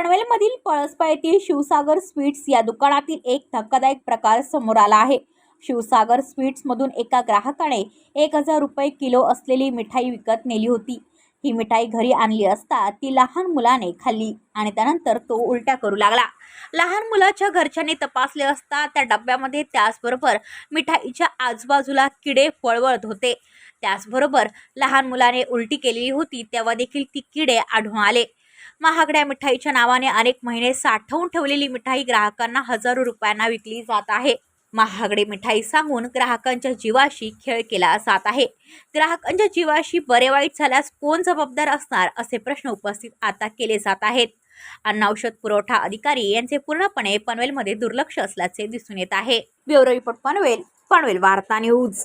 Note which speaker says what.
Speaker 1: पनवेलमधील पळसपा येथील शिवसागर स्वीट्स या दुकानातील एक धक्कादायक प्रकार समोर आला आहे. शिवसागर स्वीट्समधून एका ग्राहकाने एक हजार रुपये किलो असलेली मिठाई विकत नेली होती. ही मिठाई घरी आणली असता ती लहान मुलाने खाल्ली आणि त्यानंतर तो उलट्या करू लागला. लहान मुलाच्या घरच्यांनी तपासले असता त्या डब्यामध्ये त्याचबरोबर मिठाईच्या आजूबाजूला किडे वळवळत होते. त्याचबरोबर लहान मुलाने उलटी केलेली होती तेव्हा देखील ती किडे आढळून आले. महागड्या मिठाईच्या नावाने अनेक महिने साठवून ठेवलेली मिठाई ग्राहकांना हजारो रुपयांना विकली जात आहे. महागडे मिठाई सांगून ग्राहकांच्या जीवाशी खेळ केला जात आहे. ग्राहकांच्या जीवाशी बरे वाईट झाल्यास कोण जबाबदार असणार असे प्रश्न उपस्थित आता केले जात आहेत. अन्न औषध पुरवठा अधिकारी यांचे पूर्णपणे पनवेलमध्ये दुर्लक्ष असल्याचे दिसून येत आहे. ब्युरो रिपोर्ट पनवेल पनवेल वार्ता न्यूज.